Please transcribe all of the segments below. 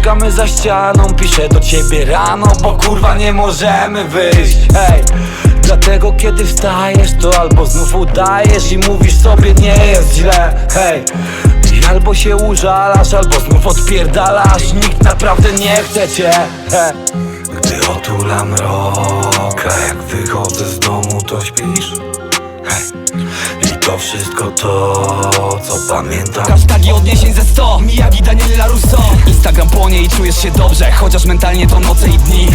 Mieszkamy za ścianą, piszę do ciebie rano Bo kurwa nie możemy wyjść Hej Dlatego kiedy wstajesz to albo znów udajesz I mówisz sobie nie jest źle Hej albo się użalasz, albo znów odpierdalasz Nikt naprawdę nie chce cię Gdy otula mrok, a jak wychodzę z domu to śpisz I to wszystko to, co pamiętam. Hashtagi odniesień ze 100 Miyagi, Daniela Russo Instagram płonie i czujesz się dobrze Chociaż mentalnie to noce i dni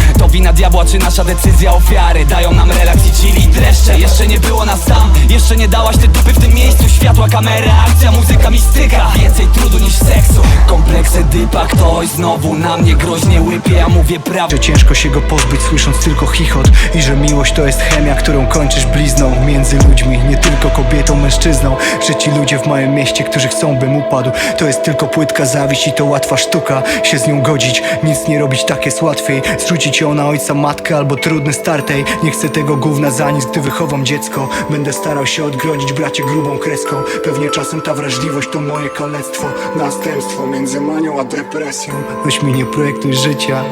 diabła czy nasza decyzja ofiary Dają nam relaks i chili dreszcze. Jeszcze nie było nas tam Jeszcze nie dałaś ty dupy w tym miejscu. Światła, kamery, akcja, muzyka, mistyka. Więcej trudu niż seksu. Kompleksy dypa Ktoś znowu na mnie groźnie łypie. Ja mówię prawdę. Ciężko się go pozbyć słysząc tylko chichot. I że miłość to jest chemia, którą kończysz blizną. Między ludźmi, nie tylko kobietą, mężczyzną. Że ci ludzie w małym mieście, którzy chcą bym upadł. To jest tylko płytka zawiść i to łatwa sztuka. Się z nią godzić, nic nie robić tak jest łatwiej. Zrzucić ją na ojca, matkę albo trudny start ej. Nie chcę tego gówna za nic, gdy wychowam dziecko. Będę starał się odgrodzić bracie grubą kreską. Pewnie czasem ta wrażliwość to moje kalectwo. Następstwo między manią a depresją. Weź mi nie projektuj życia.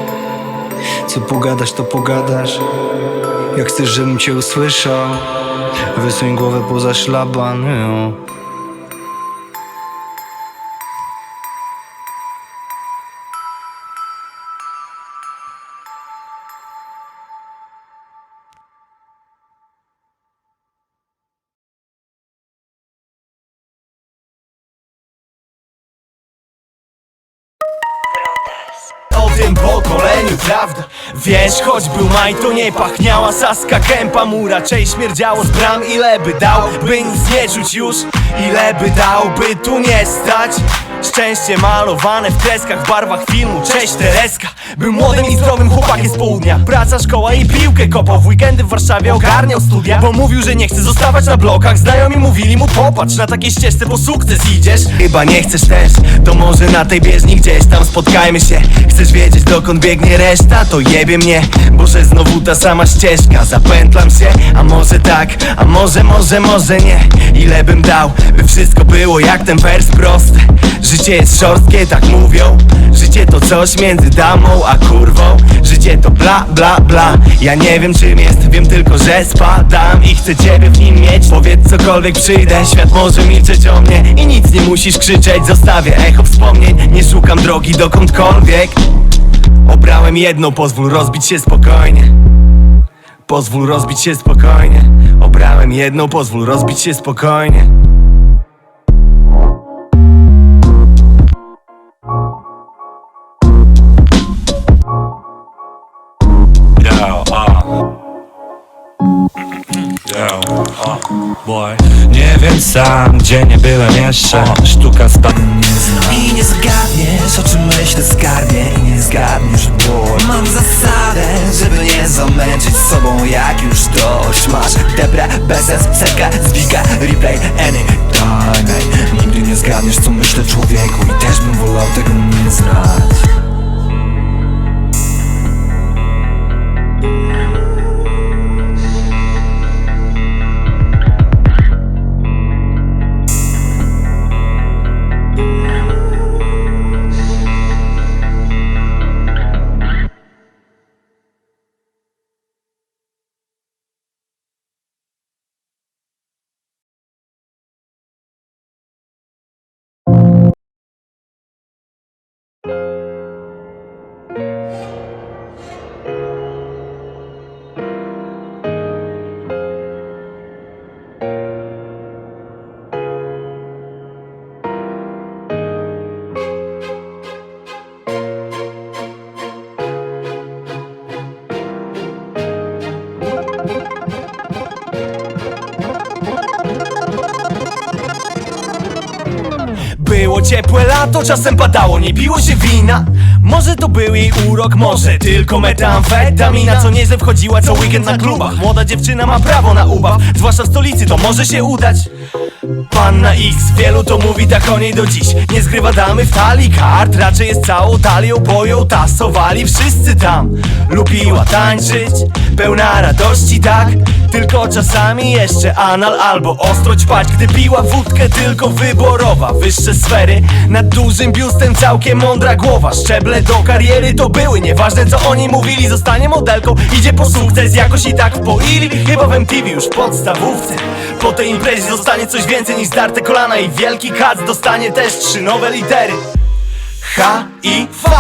Co pogadasz, to pogadasz. Jak chcesz, żebym cię usłyszał Wysuń głowę poza szlaban tym pokoleniu, prawda? Wiesz, choć był maj, to nie pachniała saska kępa mu raczej śmierdziało z bram Ile by dał, by nic nie czuć już Ile by dał, by tu nie stać Szczęście malowane w kreskach, w barwach filmu. Cześć Tereska. Był młodym i zdrowym chłopakiem z południa. Praca, szkoła i piłkę kopał. W weekendy w Warszawie ogarniał studia. Bo mówił, że nie chce zostawać na blokach. Znajomi mówili mu popatrz Na takiej ścieżce po sukces idziesz. Chyba nie chcesz też. To może na tej bieżni gdzieś tam spotkajmy się. Chcesz wiedzieć dokąd biegnie reszta? To jebie mnie. Bo że znowu ta sama ścieżka. Zapętlam się. A może tak, a może, może, może nie. Ile bym dał, by wszystko było jak ten wers prosty Życie jest szorstkie, tak mówią. Życie to coś między damą a kurwą. Życie to bla, bla, bla. Ja nie wiem czym jest, wiem tylko, że spadam I chcę ciebie w nim mieć. Powiedz cokolwiek przyjdę, świat może milczeć o mnie I nic nie musisz krzyczeć, zostawię echo wspomnień Nie szukam drogi dokądkolwiek. Obrałem jedną, pozwól rozbić się spokojnie. Pozwól rozbić się spokojnie. Obrałem jedną, pozwól rozbić się spokojnie boy. Nie wiem sam, gdzie nie byłem jeszcze. Sztuka spadł I nie zgadniesz, o czym myślę skarbie I nie zgadniesz, bo Mam zasadę, żeby nie zamęczyć sobą jak już dość Masz. Deprę, bezsens, setka, zwika, replay, anytime Nigdy nie zgadniesz, co myślę człowieku. I też bym wolał tego nie znać lato, czasem padało, nie piło się wina. Może to był jej urok, może tylko metamfetamina. Co nieźle wchodziła co weekend na klubach. Młoda dziewczyna ma prawo na ubaw Zwłaszcza w stolicy, to może się udać Panna X, wielu to mówi tak o niej do dziś. Nie zgrywa damy w talii kart Raczej jest całą talią, bo ją tasowali wszyscy tam. Lubiła tańczyć, pełna radości, tak. Tylko czasami jeszcze anal albo ostro ćpać Gdy piła wódkę tylko wyborowa Wyższe sfery, nad dużym biustem całkiem mądra głowa. Szczeble do kariery to były, nieważne co oni mówili Zostanie modelką, idzie po sukces, jakoś i tak wpoili Chyba w MTV już w podstawówce Po tej imprezie zostanie coś więcej niż zdarte kolana I wielki kac dostanie też trzy nowe litery. H i V.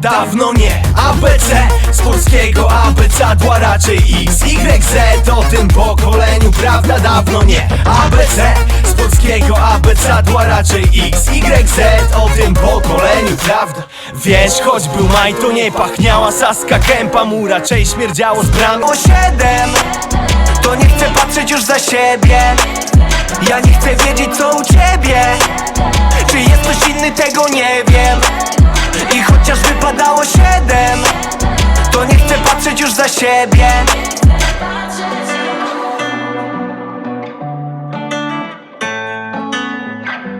Dawno nie ABC Polskiego abecadła raczej X, Y, Z. O tym pokoleniu prawda dawno nie. ABC Z polskiego abecadła raczej X, Y, Z. O tym pokoleniu prawda. Wiesz, choć był maj to nie pachniała saska kępa Mu raczej śmierdziało z bram. O siedem To nie chcę patrzeć już za siebie. Ja nie chcę wiedzieć co u ciebie. Czy jest ktoś inny tego nie wiem. I chociaż wypadało siedem Nie chcę patrzeć już za siebie.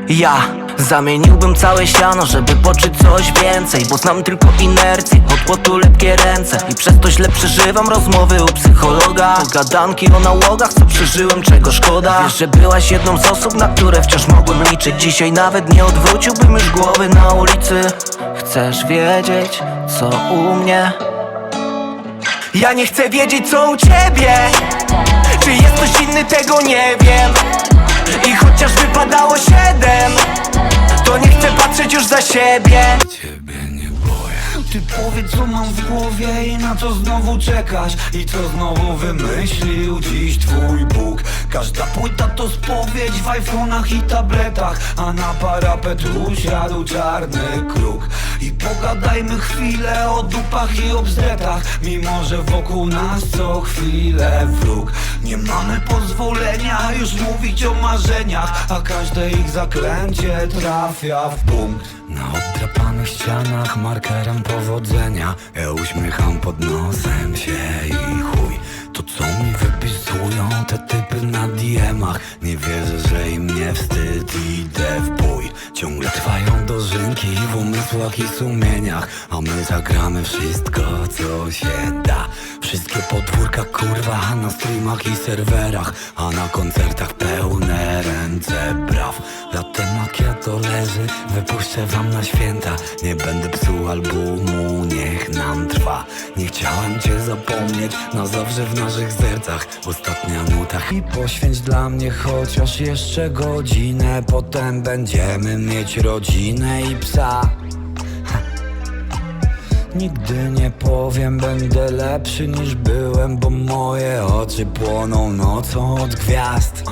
Ja zamieniłbym całe siano, żeby poczuć coś więcej Bo znam tylko inercję, od płotu lepkie ręce. I przez to źle przeżywam rozmowy u psychologa. Gadanki o nałogach, co przeżyłem, czego szkoda. Wiesz, że byłaś jedną z osób, na które wciąż mogłem liczyć. Dzisiaj nawet nie odwróciłbym już głowy na ulicy. Chcesz wiedzieć, co u mnie? Ja nie chcę wiedzieć co u ciebie. Czy jest ktoś inny tego nie wiem. I chociaż wypadało siedem To nie chcę patrzeć już za siebie Ty powiedz co mam w głowie i na co znowu czekasz I co znowu wymyślił dziś twój Bóg? Każda płyta to spowiedź w iPhone'ach i tabletach A na parapet usiadł czarny kruk. I pogadajmy chwilę o dupach i o bzdetach Mimo, że wokół nas co chwilę wróg. Nie mamy pozwolenia już mówić o marzeniach A każde ich zaklęcie trafia w punkt Na oddrapanych ścianach markerem powodzenia. Ja uśmiecham pod nosem się i chuj. To co mi wypisują te typy na DM-ach Nie wierzę, że im nie wstyd. Idę w bój. Ciągle trwają dożynki w umysłach i sumieniach. A my zagramy wszystko co się da. Wszystkie podwórka kurwa na streamach i serwerach. A na koncertach pełne ręce braw Latem macchiato leży, wypuszczę wam na święta. Nie będę psuł albumu, niech nam trwa. Nie chciałem cię zapomnieć, na zawsze w naszych sercach Ostatnia nuta. I poświęć dla mnie chociaż jeszcze godzinę. Potem będziemy mieć rodzinę i psa. Nigdy nie powiem, będę lepszy niż byłem Bo moje oczy płoną nocą od gwiazd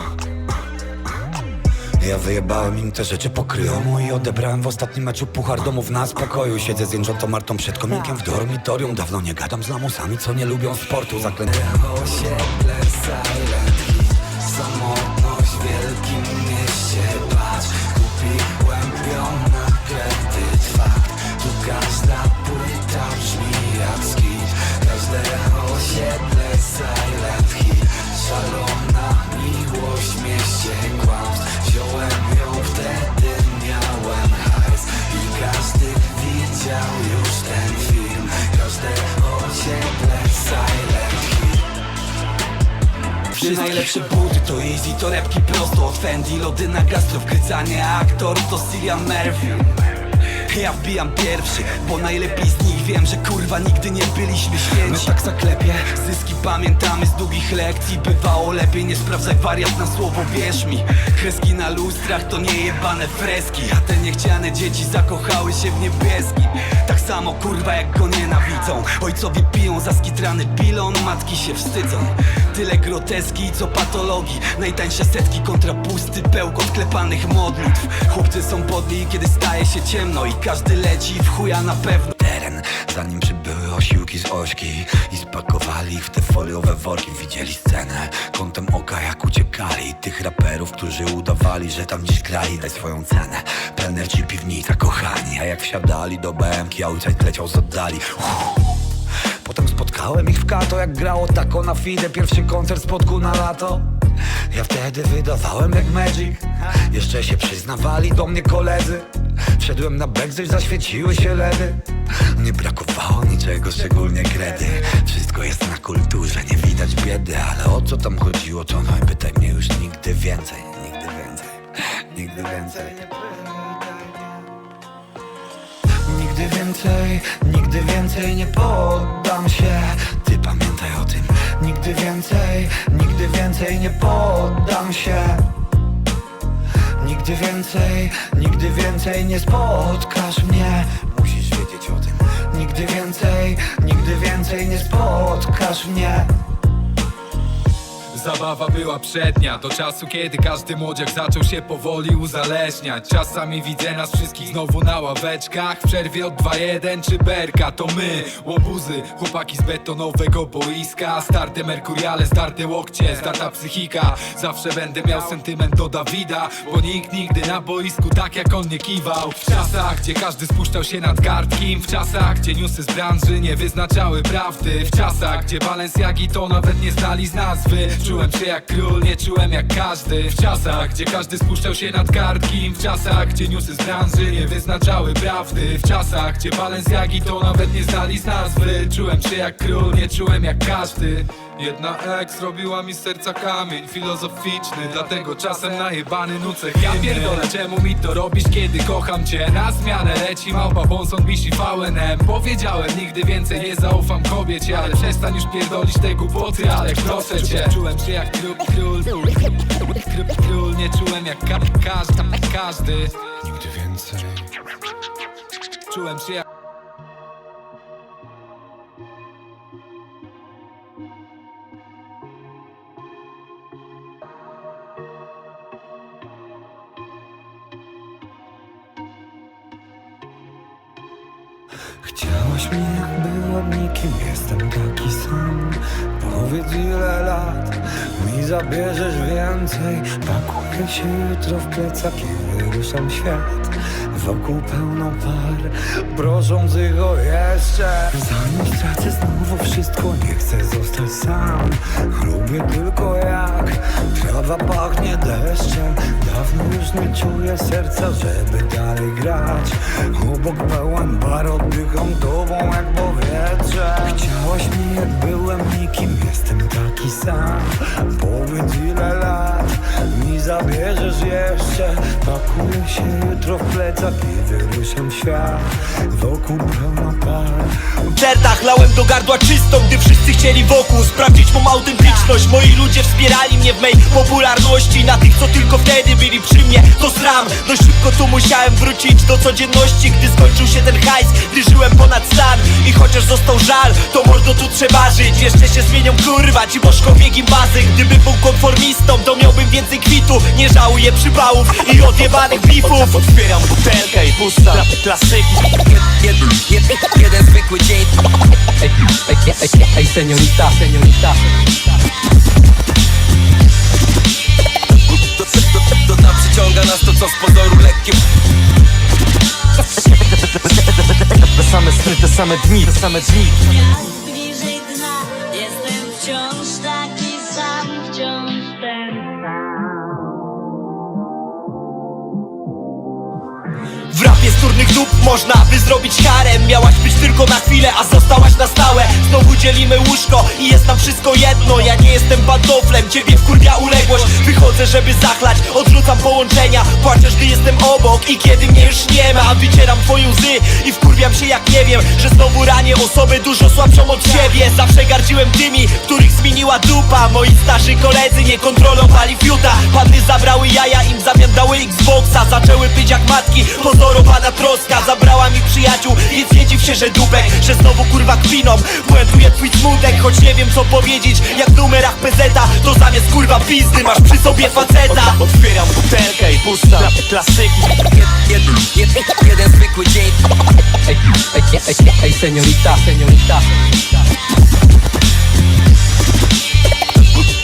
ja wyjebałem im te rzeczy pokryjomu i odebrałem w ostatnim meczu puchar domów na spokoju. Siedzę z jęczątą Martą przed kominkiem w dormitorium. Dawno nie gadam z lamusami, co nie lubią sportu. Zaklęte osiedle, torebki prosto od Fendi. Lody na gastro, wgrycanie aktor to Cillian Murphy ja wbijam pierwszy, bo najlepiej z nich wiem, że kurwa nigdy nie byliśmy święci. My tak zaklepie, zyski pamiętamy z długich lekcji. Bywało lepiej, nie sprawdzaj wariat na słowo, wierz mi. Kreski na lustrach to nie jebane freski. A te niechciane dzieci zakochały się w niebieskim. Tak samo kurwa jak go nienawidzą. Ojcowie piją za skitrany bilon, matki się wstydzą. Tyle groteski, co patologii. Najtańsze setki kontra pusty bełkot klepanych modlitw. Chłopcy są podli, kiedy staje się ciemno I każdy leci w chuja na pewno. Teren Zanim przybyły osiłki z ośki I spakowali w te foliowe worki Widzieli scenę kątem oka jak uciekali Tych raperów, którzy udawali, że tam dziś grali. Daj swoją cenę, pełne ci piwnica kochani A jak wsiadali do BMK, outside leciał z oddali. Uff. Potem Spotkałem ich w kato jak grało tako na fide. Pierwszy koncert spotku na lato. Ja wtedy wydawałem jak Magic. Jeszcze się przyznawali do mnie koledzy Wszedłem na backstage, zaświeciły się ledy. Nie brakowało niczego, szczególnie kredy. Wszystko jest na kulturze, nie widać biedy Ale o co tam chodziło, to no i pytaj mnie już nigdy więcej Nigdy więcej, nigdy więcej. Nigdy więcej, nigdy więcej nie poddam się. Ty pamiętaj o tym. Nigdy więcej, nigdy więcej nie poddam się Nigdy więcej, nigdy więcej nie spotkasz mnie. Musisz wiedzieć o tym. Nigdy więcej, nigdy więcej nie spotkasz mnie Zabawa była przednia. Do czasu kiedy każdy młodziak zaczął się powoli uzależniać. Czasami widzę nas wszystkich znowu na ławeczkach. W przerwie od 2-1 czy berka To my, łobuzy, chłopaki z betonowego boiska. Starte Mercuriale, starte łokcie, zdarta psychika. Zawsze będę miał sentyment do Dawida Bo nikt nigdy na boisku tak jak on nie kiwał. W czasach, gdzie każdy spuszczał się nad kartkim W czasach, gdzie newsy z branży nie wyznaczały prawdy. W czasach, gdzie Balenciagi to nawet nie znali z nazwy Czułem się jak król, nie czułem jak każdy. W czasach, gdzie każdy spuszczał się nad kartkim W czasach, gdzie newsy z branży nie wyznaczały prawdy. W czasach, gdzie Balenciagi to nawet nie znali z nazwy. Czułem się jak król, nie czułem jak każdy Jedna ex robiła mi z serca kamień filozoficzny Dlatego czasem najebany nucę Ja pierdolę czemu mi to robisz kiedy kocham cię? Na zmianę leci małpa Bonson wisi VNM Powiedziałem nigdy więcej nie zaufam kobiecie Ale przestań już pierdolić te głupoty Ale proszę cię. Czułem się jak król, król Król, król Nie czułem jak ka każdy, każdy. Nigdy więcej. Czułem się jak Chciałaś mnie jak byłem nikim, jestem taki sam Powiedz ile lat mi zabierzesz więcej? Pakuję się jutro w plecak i wyruszam świat. Wokół pełno par, proszących o jeszcze. Zanim stracę znowu wszystko, nie chcę zostać sam. Lubię tylko jak trawa pachnie deszczem. Dawno już nie czuję serca, żeby dalej grać. Obok pełen bar, oddycham tobą się jutro w plecach i wyruszam świat Wokół pełno par W koncertach lałem do gardła czystą, gdy wszyscy chcieli wokół Sprawdzić mą autentyczność. Moi ludzie wspierali mnie w mej popularności. Na tych, co tylko wtedy byli przy mnie To sram, dość szybko tu musiałem wrócić do codzienności Gdy skończył się ten hajs, gdy żyłem ponad stan. I chociaż został żal, to mordo tu trzeba Jeszcze się zmienią kurwa, ci bożkowie gimbazy. Gdybym był konformistą, to miałbym więcej kwitu Nie żałuję przypałów i odjebanych bifów Otwieram butelkę i pusta. Klasyki. Jeden zwykły dzień. Ej, seniorita, seniorita. To, to, to, to przyciąga nas to co z pozoru lekkie. Te same sny, te same dni, te same dni dup można by zrobić harem Miałaś być tylko na chwilę, a zostałaś na stałe. Znowu dzielimy łóżko i jest nam wszystko jedno. Ja nie jestem pantoflem, ciebie wkurwia uległość. Wychodzę, żeby zachlać, odrzucam połączenia. Płaczesz, gdy jestem obok i kiedy mnie już nie ma. Wycieram twoje łzy i wkurwiam się jak nie wiem Że znowu ranię osobę dużo słabszą od siebie. Zawsze gardziłem tymi, których zmieniła dupa. Moi starzy koledzy nie kontrolowali fiuta. Panny zabrały jaja, im zamian dały Xboxa. Zaczęły być jak matki, pozorowana troska Zabrała mi przyjaciół, więc nie dziw się, że dupek Że znowu kurwa kwiną, błęduje twój smutek Choć nie wiem co powiedzieć, jak w numerach PZ To zamiast kurwa pizdy masz przy sobie faceta Otwieram butelkę i pusta klasyki Jed, jed, Jeden zwykły dzień Ej, ej, ej, ej, ej, seniorita, seniorita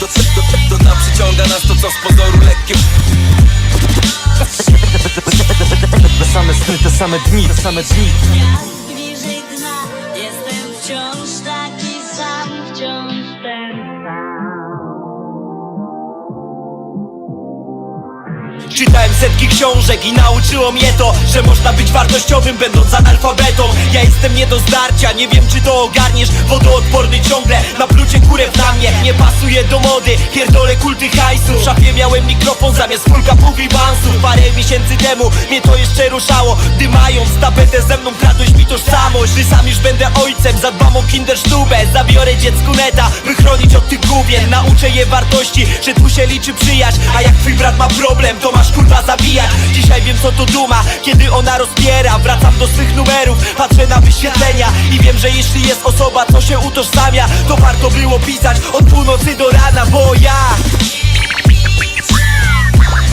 to, to, to, to, to przyciąga nas to te same dni bliżej dna Jestem wciąż taki sam, Czytałem setki książek i nauczyło mnie to Że można być wartościowym będąc analfabetą. Ja jestem nie do zdarcia, nie wiem czy to ogarniesz. Wodoodporny ciągle, na plucie kurew na mnie Nie pasuje do mody, pierdolę kulty hajsu. W szafie miałem mikrofon zamiast fulka pów i bansów. Parę miesięcy temu mnie to jeszcze ruszało. Gdy mając tapetę ze mną kradłeś mi tożsamość. Gdy sam już będę ojcem, zadbam o kindersztubę. Zabiorę dziecku neta, by chronić od tych gówien Nauczę je wartości, że tu się liczy przyjaźń. A jak twój brat ma problem, to masz kurwa zabijać. Dzisiaj wiem co to duma, kiedy ona rozpiera Wracam do swych numerów, patrzę na wyświetlenia I wiem, że jeśli jest osoba, co się utożsamia To warto było pisać od północy do rana, bo ja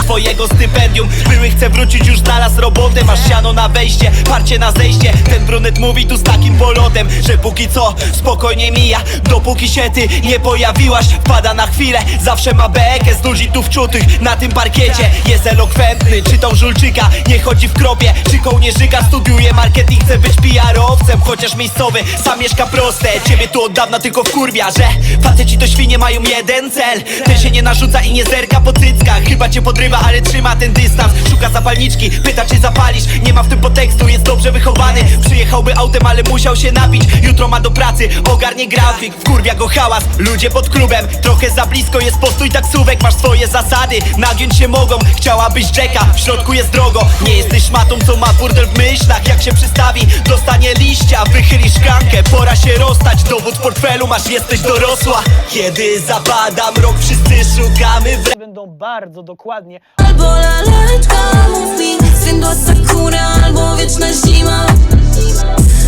Twojego stypendium. Były chce wrócić, już znalazł robotę. Masz siano na wejście, parcie na zejście. Ten brunet mówi tu z takim polotem Że póki co spokojnie mija. Dopóki się ty nie pojawiłaś Wpada na chwilę, zawsze ma bekę Z ludzi tu wczutych na tym parkiecie. Jest elokwentny, czytał Żulczyka Nie chodzi w kropie, czy kołnierzyka Studiuje marketing, chce być PR-owcem. Chociaż miejscowy, sam mieszka proste. Ciebie tu od dawna tylko wkurwia Że faceci to świnie mają jeden cel. Ten się nie narzuca i nie zerka po cyckach. Chyba cię podrywa, ale trzyma ten dystans. Szuka zapalniczki, pyta czy zapalisz. Nie ma w tym podtekstu, jest dobrze wychowany. Przyjechałby autem, ale musiał się napić. Jutro ma do pracy, ogarnie grafik. Wkurwia go hałas, ludzie pod klubem. Trochę za blisko jest postój taksówek. Masz swoje zasady, nagiąć się mogą. Chciałabyś Jacka, w środku jest drogo. Nie jesteś szmatą, co ma burdel w myślach. Jak się przystawi, dostanie liścia. Wychyli szklankę, pora się rozstać. Dowód w portfelu masz, jesteś dorosła. Kiedy zapada mrok, wszyscy szukamy w będą bardzo dokładnie Albo laleczka, mów mi Syndła sakura, albo wieczna zima.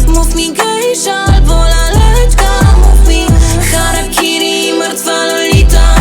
Mów mi gejsza, albo laleczka Mów mi harakiri, martwa lolita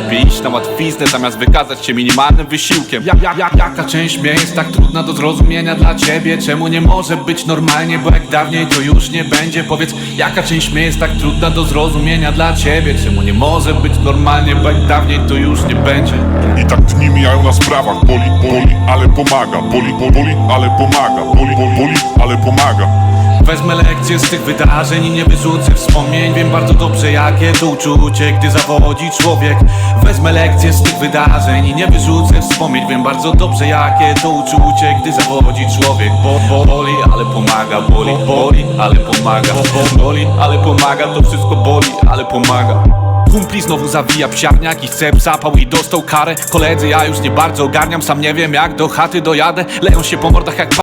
lepiej iść na łatwiznę zamiast wykazać się minimalnym wysiłkiem ja, ja, ja, Jaka część mnie jest tak trudna do zrozumienia dla ciebie? Czemu nie może być normalnie, bo jak dawniej to już nie będzie? Powiedz, jaka część mnie jest tak trudna do zrozumienia dla ciebie? Czemu nie może być normalnie, bo jak dawniej to już nie będzie? I tak dni mijają na sprawach Boli, boli, ale pomaga Boli, boli, boli, ale pomaga Boli, boli, boli, ale pomaga Wezmę lekcje z tych wydarzeń i nie wyrzucę wspomnień. Wiem bardzo dobrze jakie to uczucie, gdy zawodzi człowiek. Wezmę lekcje z tych wydarzeń i nie wyrzucę wspomnień. Wiem bardzo dobrze jakie to uczucie, gdy zawodzi człowiek. Bo- boli, ale pomaga, boli, boli, ale pomaga. Bo boli, ale pomaga, to wszystko boli, ale pomaga. Kumpli znowu zawija psiarniak i chce zapał i dostał karę. Koledzy ja już nie bardzo ogarniam, sam nie wiem jak do chaty dojadę. Leją się po mordach jak